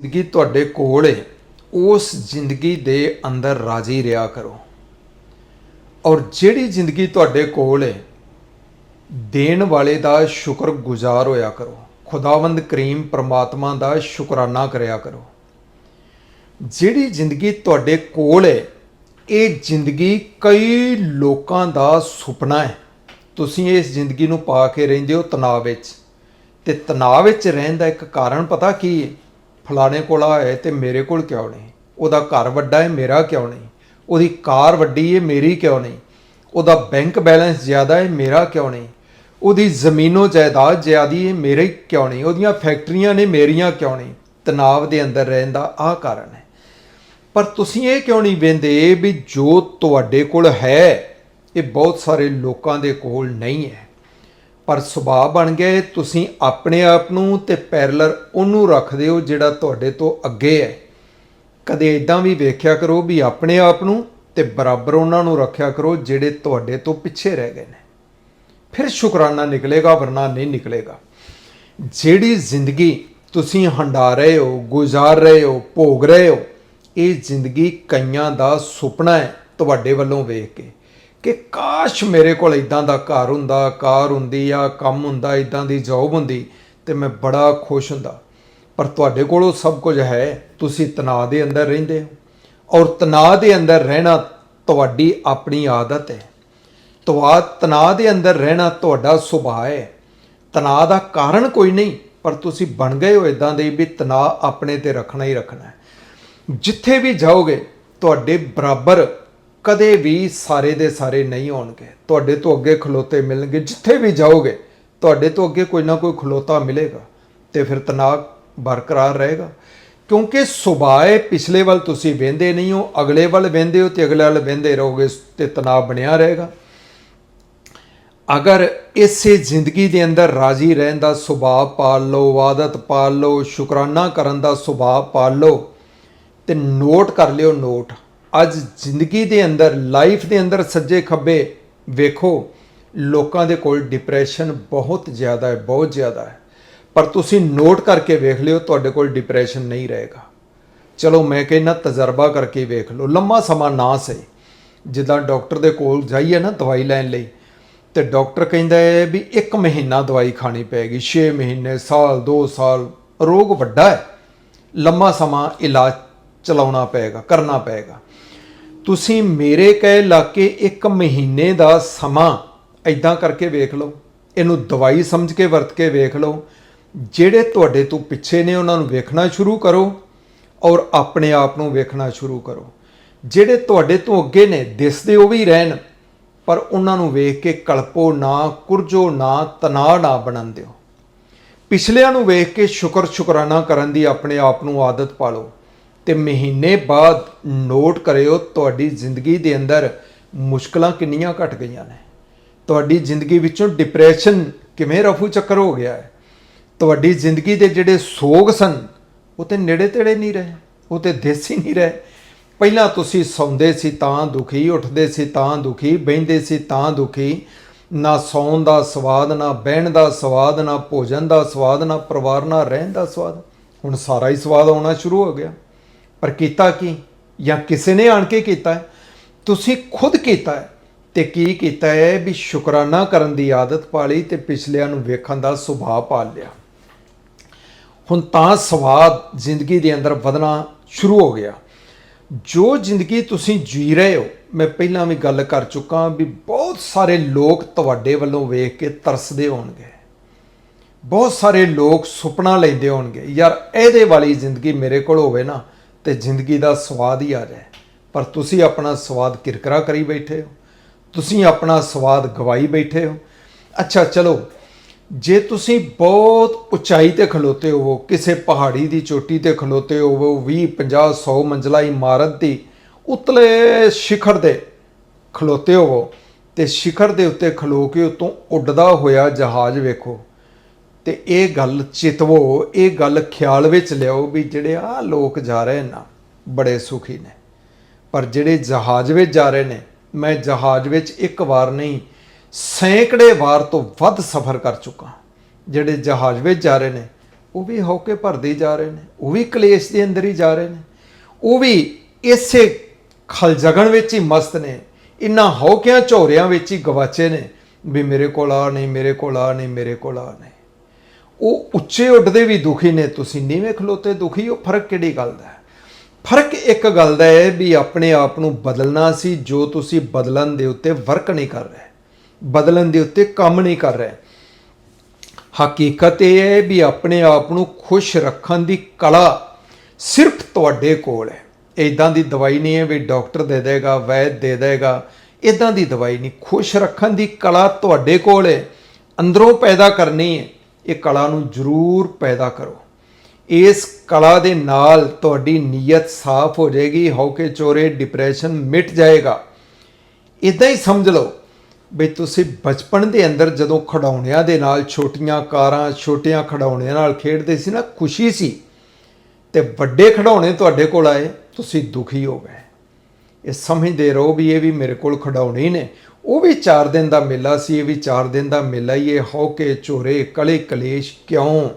ਜ਼ਿੰਦਗੀ ਤੁਹਾਡੇ ਕੋਲ ਹੈ ਉਸ ਜ਼ਿੰਦਗੀ ਦੇ ਅੰਦਰ ਰਾਜ਼ੀ ਰਿਹਾ ਕਰੋ। ਔਰ ਜਿਹੜੀ ਜ਼ਿੰਦਗੀ ਤੁਹਾਡੇ ਕੋਲ ਹੈ ਦੇਣ ਵਾਲੇ ਦਾ ਸ਼ੁਕਰਗੁਜ਼ਾਰ ਹੋਇਆ ਕਰੋ। ਖੁਦਾਵੰਦ ਕਰੀਮ ਪ੍ਰਮਾਤਮਾ ਦਾ ਸ਼ੁਕਰਾਨਾ ਕਰਿਆ ਕਰੋ। ਜਿਹੜੀ ਜ਼ਿੰਦਗੀ ਤੁਹਾਡੇ ਕੋਲ ਹੈ ਇਹ ਜ਼ਿੰਦਗੀ ਕਈ ਲੋਕਾਂ ਦਾ ਸੁਪਨਾ ਹੈ ਤੁਸੀਂ ਇਸ ਜ਼ਿੰਦਗੀ ਨੂੰ ਪਾ ਕੇ ਰਹਿੰਦੇ ਹੋ ਤਣਾਅ ਵਿੱਚ। ਤੇ ਤਣਾਅ ਵਿੱਚ ਰਹਿਣ ਦਾ ਇੱਕ ਕਾਰਨ ਪਤਾ ਕੀ ਹੈ ਫਲਾਣੇ ਕੋਲ ਆਇਆ ਹੈ ਤੇ ਮੇਰੇ ਕੋਲ ਕਿਉਂ ਨਹੀਂ? ਉਹਦਾ ਘਰ ਵੱਡਾ ਹੈ, ਮੇਰਾ ਕਿਉਂ ਨਹੀਂ? ਉਹਦੀ ਕਾਰ ਵੱਡੀ ਹੈ, ਮੇਰੀ ਕਿਉਂ ਨਹੀਂ? ਉਹਦਾ ਬੈਂਕ ਬੈਲੈਂਸ ਜ਼ਿਆਦਾ ਹੈ, ਮੇਰਾ ਕਿਉਂ ਨਹੀਂ? ਉਹਦੀ ਜ਼ਮੀਨੋ ਜਾਇਦਾਦ ਜ਼ਿਆਦੀ ਹੈ, ਮੇਰੇ ਕਿਉਂ ਨਹੀਂ? ਉਹਦੀਆਂ ਫੈਕਟਰੀਆਂ ਨੇ ਮੇਰੀਆਂ ਕਿਉਂ ਨਹੀਂ? ਤਣਾਅ ਦੇ ਅੰਦਰ ਰਹਿਣ ਦਾ ਆਹ ਕਾਰਨ ਹੈ। ਪਰ ਤੁਸੀਂ ਇਹ ਕਿਉਂ ਨਹੀਂ ਵੇਂਦੇ ਵੀ ਜੋ ਤੁਹਾਡੇ ਕੋਲ ਹੈ, ਇਹ ਬਹੁਤ ਸਾਰੇ ਲੋਕਾਂ ਦੇ ਕੋਲ ਨਹੀਂ ਹੈ? ਪਰ ਸੁਭਾਅ ਬਣ ਗਏ, ਤੁਸੀਂ ਆਪਣੇ ਆਪ ਨੂੰ ਤੇ ਪੈਰਲਰ ਉਹਨੂੰ ਰੱਖਦੇ ਹੋ ਜਿਹੜਾ ਤੁਹਾਡੇ ਤੋਂ ਅੱਗੇ ਹੈ। ਕਦੇ ਇਦਾਂ ਵੀ ਵੇਖਿਆ ਕਰੋ ਵੀ ਆਪਣੇ ਆਪ ਨੂੰ ਤੇ ਬਰਾਬਰ ਉਹਨਾਂ ਨੂੰ ਰੱਖਿਆ ਕਰੋ ਜਿਹੜੇ ਤੁਹਾਡੇ ਤੋਂ ਪਿੱਛੇ ਰਹਿ ਗਏ ਨੇ। ਫਿਰ ਸ਼ੁਕਰਾਨਾ ਨਿਕਲੇਗਾ, ਵਰਨਾ ਨਹੀਂ ਨਿਕਲੇਗਾ। ਜਿਹੜੀ ਜ਼ਿੰਦਗੀ ਤੁਸੀਂ ਹੰਡਾ ਰਹੇ ਹੋ, ਗੁਜ਼ਾਰ ਰਹੇ ਹੋ, ਭੋਗ ਰਹੇ ਹੋ, ਇਹ ਜ਼ਿੰਦਗੀ ਕਈਆਂ ਦਾ ਸੁਪਨਾ ਹੈ ਤੁਹਾਡੇ ਵੱਲੋਂ ਵੇਖ ਕੇ। ਕਿ ਕਾਸ਼ ਮੇਰੇ ਕੋਲ ਇਦਾਂ ਦਾ ਘਰ ਹੁੰਦਾ, ਕਾਰ ਹੁੰਦੀ ਆ ਕੰਮ ਹੁੰਦਾ ਇਦਾਂ ਦੀ ਜੌਬ ਹੁੰਦੀ ਤੇ ਮੈਂ ਬੜਾ ਖੁਸ਼ ਹੁੰਦਾ। ਪਰ ਤੁਹਾਡੇ ਕੋਲ ਉਹ ਸਭ ਕੁਝ ਹੈ, ਤੁਸੀਂ ਤਣਾਅ ਦੇ ਅੰਦਰ ਰਹਿੰਦੇ ਹੋ। ਔਰ ਤਣਾਅ ਦੇ ਅੰਦਰ ਰਹਿਣਾ ਤੁਹਾਡੀ ਆਪਣੀ ਆਦਤ ਹੈ। ਤਵਾ, ਤਣਾਅ ਦੇ ਅੰਦਰ ਰਹਿਣਾ ਤੁਹਾਡਾ ਸੁਭਾਅ ਹੈ। ਤਣਾਅ ਦਾ ਕਾਰਨ ਕੋਈ ਨਹੀਂ, ਪਰ ਤੁਸੀਂ ਬਣ ਗਏ ਹੋ ਇਦਾਂ ਦੇ ਵੀ ਤਣਾਅ ਆਪਣੇ ਤੇ ਰੱਖਣਾ ਹੀ ਰੱਖਣਾ ਹੈ। ਜਿੱਥੇ ਵੀ ਜਾਓਗੇ, ਤੁਹਾਡੇ ਬਰਾਬਰ ਕਦੇ ਵੀ ਸਾਰੇ ਦੇ ਸਾਰੇ ਨਹੀਂ ਹੋਣਗੇ ਤੁਹਾਡੇ ਤੋਂ ਅੱਗੇ ਖਲੋਤੇ ਮਿਲਣਗੇ। ਜਿੱਥੇ ਵੀ ਜਾਓਗੇ, ਤੁਹਾਡੇ ਤੋਂ ਅੱਗੇ ਕੋਈ ਨਾ ਕੋਈ ਖਲੋਤਾ ਮਿਲੇਗਾ ਤੇ ਫਿਰ ਤਣਾਅ ਬਰਕਰਾਰ ਰਹੇਗਾ। ਕਿਉਂਕਿ ਸੁਭਾਅ ਪਿਛਲੇ ਵੱਲ ਤੁਸੀਂ ਵੇਂਦੇ ਨਹੀਂ ਹੋ, ਅਗਲੇ ਵੱਲ ਵੇਂਦੇ ਹੋ ਤੇ ਅਗਲੇ ਵੱਲ ਵੇਂਦੇ ਰਹੋਗੇ ਤੇ ਤਣਾਅ ਬਣਿਆ ਰਹੇਗਾ। ਅਗਰ ਇਸੇ ਜ਼ਿੰਦਗੀ ਦੇ ਅੰਦਰ ਰਾਜ਼ੀ ਰਹਿਣ ਦਾ ਸੁਭਾਅ ਪਾਲ ਲਓ ਆਦਤ ਪਾਲ ਲਓ, ਸ਼ੁਕਰਾਨਾ ਕਰਨ ਦਾ ਸੁਭਾਅ ਪਾਲ ਲਓ ਤੇ ਨੋਟ ਕਰ ਲਿਓ ਨੋਟ। ਅੱਜ ਜ਼ਿੰਦਗੀ ਦੇ ਅੰਦਰ ਲਾਈਫ ਦੇ ਅੰਦਰ ਸੱਜੇ ਖੱਬੇ ਵੇਖੋ, ਲੋਕਾਂ ਦੇ ਕੋਲ ਡਿਪਰੈਸ਼ਨ ਬਹੁਤ ਜ਼ਿਆਦਾ ਹੈ, ਬਹੁਤ ਜ਼ਿਆਦਾ ਹੈ। ਪਰ ਤੁਸੀਂ ਨੋਟ ਕਰਕੇ ਵੇਖ ਲਿਓ, ਤੁਹਾਡੇ ਕੋਲ ਡਿਪਰੈਸ਼ਨ ਨਹੀਂ ਰਹੇਗਾ। ਚਲੋ ਮੈਂ ਕਹਿੰਦਾ ਤਜਰਬਾ ਕਰਕੇ ਵੇਖ ਲਓ, ਲੰਮਾ ਸਮਾਂ ਨਾ ਸਹੀ। ਜਿੱਦਾਂ ਡਾਕਟਰ ਦੇ ਕੋਲ ਜਾਈਏ ਨਾ ਦਵਾਈ ਲੈਣ ਲਈ, ਤੇ ਡਾਕਟਰ ਕਹਿੰਦਾ ਹੈ ਵੀ 1 ਮਹੀਨਾ ਦਵਾਈ ਖਾਣੀ ਪਏਗੀ 6 ਮਹੀਨੇ, ਸਾਲ 2 ਸਾਲ, ਰੋਗ ਵੱਡਾ ਹੈ। ਲੰਮਾ ਸਮਾਂ ਇਲਾਜ ਚਲਾਉਣਾ ਪਏਗਾ, ਕਰਨਾ ਪਏਗਾ। ਤੁਸੀਂ ਮੇਰੇ ਕਹੇ ਲਾ ਕੇ 1 ਮਹੀਨੇ ਦਾ ਸਮਾਂ ਐਦਾਂ ਕਰਕੇ ਵੇਖ ਲਓ। ਇਹਨੂੰ ਦਵਾਈ ਸਮਝ ਕੇ ਵਰਤ ਕੇ ਵੇਖ ਲਓ। ਜਿਹੜੇ ਤੁਹਾਡੇ ਤੋਂ ਪਿੱਛੇ ਨੇ, ਉਹਨਾਂ ਨੂੰ ਵੇਖਣਾ ਸ਼ੁਰੂ ਕਰੋ ਔਰ ਆਪਣੇ ਆਪ ਨੂੰ ਵੇਖਣਾ ਸ਼ੁਰੂ ਕਰੋ। ਜਿਹੜੇ ਤੁਹਾਡੇ ਤੋਂ ਅੱਗੇ ਨੇ, ਦਿਸਦੇ ਉਹ ਵੀ ਰਹਿਣ, ਪਰ ਉਹਨਾਂ ਨੂੰ ਵੇਖ ਕੇ ਕਲਪੋ ਨਾ, ਕੁਰਜੋ ਨਾ, ਤਣਾਅ ਨਾ ਬਣਨ ਦਿਓ। ਪਿਛਲਿਆਂ ਨੂੰ ਵੇਖ ਕੇ ਸ਼ੁਕਰ ਸ਼ੁਕਰਾਨਾ ਕਰਨ ਦੀ ਆਪਣੇ ਆਪ ਨੂੰ ਆਦਤ ਪਾ ਲਓ। ਤੇ ਮਹੀਨੇ ਬਾਅਦ ਨੋਟ ਕਰਿਓ ਤੁਹਾਡੀ ਜ਼ਿੰਦਗੀ ਦੇ ਅੰਦਰ ਮੁਸ਼ਕਲਾਂ ਕਿੰਨੀਆਂ ਘਟ ਗਈਆਂ ਨੇ। ਤੁਹਾਡੀ ਜ਼ਿੰਦਗੀ ਵਿੱਚੋਂ ਡਿਪਰੈਸ਼ਨ ਕਿਵੇਂ ਰਫੂ ਚੱਕਰ ਹੋ ਗਿਆ ਹੈ? ਤੁਹਾਡੀ ਜ਼ਿੰਦਗੀ ਦੇ ਜਿਹੜੇ ਸੋਗ ਸਨ, ਉਹ ਤੇ ਨੇੜੇ ਤੇੜੇ ਨਹੀਂ ਰਹੇ, ਉਹ ਤੇ ਦੇਸੀ ਨਹੀਂ ਰਹੇ। ਪਹਿਲਾਂ ਤੁਸੀਂ ਸੌਂਦੇ ਸੀ ਤਾਂ ਦੁਖੀ, ਉੱਠਦੇ ਸੀ ਤਾਂ ਦੁਖੀ, ਬਹਿੰਦੇ ਸੀ ਤਾਂ ਦੁਖੀ। ਨਾ ਸੌਣ ਦਾ ਸਵਾਦ, ਨਾ ਬਹਿਣ ਦਾ ਸਵਾਦ, ਨਾ ਭੋਜਨ ਦਾ ਸਵਾਦ, ਨਾ ਪਰਿਵਾਰ ਨਾਲ ਰਹਿਣ ਦਾ ਸਵਾਦ। ਹੁਣ ਸਾਰਾ ਹੀ ਸਵਾਦ ਆਉਣਾ ਸ਼ੁਰੂ ਹੋ ਗਿਆ। ਪਰ ਕੀਤਾ ਕੀ? ਜਾਂ ਕਿਸੇ ਨੇ ਆਣ ਕੇ ਕੀਤਾ ਹੈ? ਤੁਸੀਂ ਖੁਦ ਕੀਤਾ ਹੈ ਤੇ ਕੀ ਕੀਤਾ ਹੈ ਵੀ ਸ਼ੁਕਰਾਨਾ ਕਰਨ ਦੀ ਆਦਤ ਪਾ ਲਈ ਤੇ ਪਿਛਲਿਆਂ ਨੂੰ ਵੇਖਣ ਦਾ ਸੁਭਾਅ ਪਾਲ ਲਿਆ। ਹੁਣ ਤਾਂ ਸਵਾਦ ਜ਼ਿੰਦਗੀ ਦੇ ਅੰਦਰ ਵਧਣਾ ਸ਼ੁਰੂ ਹੋ ਗਿਆ। ਜੋ ਜ਼ਿੰਦਗੀ ਤੁਸੀਂ ਜੀ ਰਹੇ ਹੋ, ਮੈਂ ਪਹਿਲਾਂ ਵੀ ਗੱਲ ਕਰ ਚੁੱਕਾ ਵੀ ਬਹੁਤ ਸਾਰੇ ਲੋਕ ਤੁਹਾਡੇ ਵੱਲੋਂ ਵੇਖ ਕੇ ਤਰਸਦੇ ਹੋਣਗੇ। ਬਹੁਤ ਸਾਰੇ ਲੋਕ ਸੁਪਨਾ ਲੈਂਦੇ ਹੋਣਗੇ, ਯਾਰ ਇਹਦੇ ਵਾਲੀ ਜ਼ਿੰਦਗੀ ਮੇਰੇ ਕੋਲ ਹੋਵੇ ਨਾ ਤੇ ਜ਼ਿੰਦਗੀ ਦਾ ਸਵਾਦ ਹੀ ਆ ਜਾਏ। ਪਰ ਤੁਸੀਂ ਆਪਣਾ ਸਵਾਦ ਕਿਰਕਰਾ ਕਰੀ ਬੈਠੇ ਹੋ। ਤੁਸੀਂ ਆਪਣਾ ਸਵਾਦ ਗਵਾਈ ਬੈਠੇ ਹੋ। ਅੱਛਾ, ਚਲੋ, ਜੇ ਤੁਸੀਂ ਬਹੁਤ ਉਚਾਈ ਤੇ ਖਲੋਤੇ ਹੋਵੋ, ਕਿਸੇ ਪਹਾੜੀ ਦੀ ਚੋਟੀ ਤੇ ਖਲੋਤੇ ਹੋਵੋ 20 50 100 ਮੰਜ਼ਲਾ ਇਮਾਰਤ ਦੀ ਉਤਲੇ ਸਿਖਰ ਦੇ ਖਲੋਤੇ ਹੋਵੋ ਤੇ ਸਿਖਰ ਦੇ ਉੱਤੇ ਖਲੋ ਕੇ ਉਤੋਂ ਉੱਡਦਾ ਹੋਇਆ ਜਹਾਜ਼ ਵੇਖੋ। ਤੇ ਇਹ ਗੱਲ ਚਿਤਵੋ, ਇਹ ਗੱਲ ਖਿਆਲ ਵਿੱਚ ਲਿਆਓ ਵੀ ਜਿਹੜੇ ਆ ਲੋਕ ਜਾ ਰਹੇ ਨਾ ਬੜੇ ਸੁਖੀ ਨੇ। ਪਰ ਜਿਹੜੇ ਜਹਾਜ਼ ਵਿੱਚ ਜਾ ਰਹੇ ਨੇ, ਮੈਂ ਜਹਾਜ਼ ਵਿੱਚ ਇੱਕ ਵਾਰ ਨਹੀਂ, ਸੈਂਕੜੇ ਵਾਰ ਤੋਂ ਵੱਧ ਸਫ਼ਰ ਕਰ ਚੁੱਕਾ ਜਿਹੜੇ ਜਹਾਜ਼ ਵਿੱਚ ਜਾ ਰਹੇ ਨੇ, ਉਹ ਵੀ ਹੌਕੇ ਭਰਦੇ ਜਾ ਰਹੇ ਨੇ, ਉਹ ਵੀ ਕਲੇਸ਼ ਦੇ ਅੰਦਰ ਹੀ ਜਾ ਰਹੇ ਨੇ। ਉਹ ਵੀ ਇਸੇ ਖਲਜਗਣ ਵਿੱਚ ਹੀ ਮਸਤ ਨੇ, ਇਨ੍ਹਾਂ ਹੌਕਿਆਂ ਝੋਰਿਆਂ ਵਿੱਚ ਹੀ ਗਵਾਚੇ ਨੇ, ਵੀ ਮੇਰੇ ਕੋਲ ਆ ਨਹੀਂ, ਮੇਰੇ ਕੋਲ ਆ ਨਹੀਂ, ਮੇਰੇ ਕੋਲ ਆ ਨਹੀਂ। ਉਹ ਉੱਚੇ ਉੱਡਦੇ ਵੀ ਦੁਖੀ ਨੇ, ਤੁਸੀਂ ਨੀਵੇਂ ਖਲੋਤੇ ਦੁਖੀ ਉਹ ਫ਼ਰਕ ਕਿਹੜੀ ਗੱਲ ਦਾ ਹੈ? ਫ਼ਰਕ ਇੱਕ ਗੱਲ ਦਾ ਹੈ ਵੀ ਆਪਣੇ ਆਪ ਨੂੰ ਬਦਲਣਾ ਸੀ, ਜੋ ਤੁਸੀਂ ਬਦਲਣ ਦੇ ਉੱਤੇ ਵਰਕ ਨਹੀਂ ਕਰ ਰਹੇ। ਬਦਲਣ ਦੇ ਉੱਤੇ ਕੰਮ ਨਹੀਂ ਕਰ ਰਹੇ। ਹਕੀਕਤ ਇਹ ਹੈ ਵੀ ਆਪਣੇ ਆਪ ਨੂੰ ਖੁਸ਼ ਰੱਖਣ ਦੀ ਕਲਾ ਸਿਰਫ ਤੁਹਾਡੇ ਕੋਲ ਹੈ। ਇਦਾਂ ਦੀ ਦਵਾਈ ਨਹੀਂ ਹੈ ਵੀ ਡਾਕਟਰ ਦੇ ਦੇਗਾ, ਵੈਦ ਦੇ ਦੇਗਾ। ਇਦਾਂ ਦੀ ਦਵਾਈ ਨਹੀਂ। ਖੁਸ਼ ਰੱਖਣ ਦੀ ਕਲਾ ਤੁਹਾਡੇ ਕੋਲ ਹੈ। ਅੰਦਰੋਂ ਪੈਦਾ ਕਰਨੀ ਹੈ। ਇਹ ਕਲਾ ਨੂੰ ਜ਼ਰੂਰ ਪੈਦਾ ਕਰੋ। ਇਸ ਕਲਾ ਦੇ ਨਾਲ ਤੁਹਾਡੀ ਨੀਅਤ ਸਾਫ਼ ਹੋ ਜਾਏਗੀ ਹੌਕੇ ਚੋਰੇ ਡਿਪਰੈਸ਼ਨ ਮਿਟ ਜਾਏਗਾ। ਇਦਾਂ ਹੀ ਸਮਝ ਲਓ ਵੀ ਤੁਸੀਂ ਬਚਪਨ ਦੇ ਅੰਦਰ ਜਦੋਂ ਖਿਡੌਣਿਆਂ ਦੇ ਨਾਲ ਛੋਟੀਆਂ ਕਾਰਾਂ, ਛੋਟੀਆਂ ਖਿਡੌਣਿਆਂ ਨਾਲ ਖੇਡਦੇ ਸੀ ਨਾ, ਖੁਸ਼ੀ ਸੀ। ਤੇ ਵੱਡੇ ਖਿਡੌਣੇ ਤੁਹਾਡੇ ਕੋਲ ਆਏ, ਤੁਸੀਂ ਦੁਖੀ ਹੋ ਗਏ। ਇਹ ਸਮਝਦੇ ਰਹੋ ਵੀ ਇਹ ਵੀ ਮੇਰੇ ਕੋਲ ਖਿਡੌਣੇ ਨੇ। ਉਹ ਵੀ 4 ਦਿਨ ਦਾ ਮੇਲਾ ਸੀ, ਇਹ ਵੀ 4 ਦਿਨ ਦਾ ਮੇਲਾ ਹੀ ਇਹ ਹੌਕੇ ਝੋਰੇ ਕਲੇ ਕਲੇਸ਼ ਕਿਉਂ?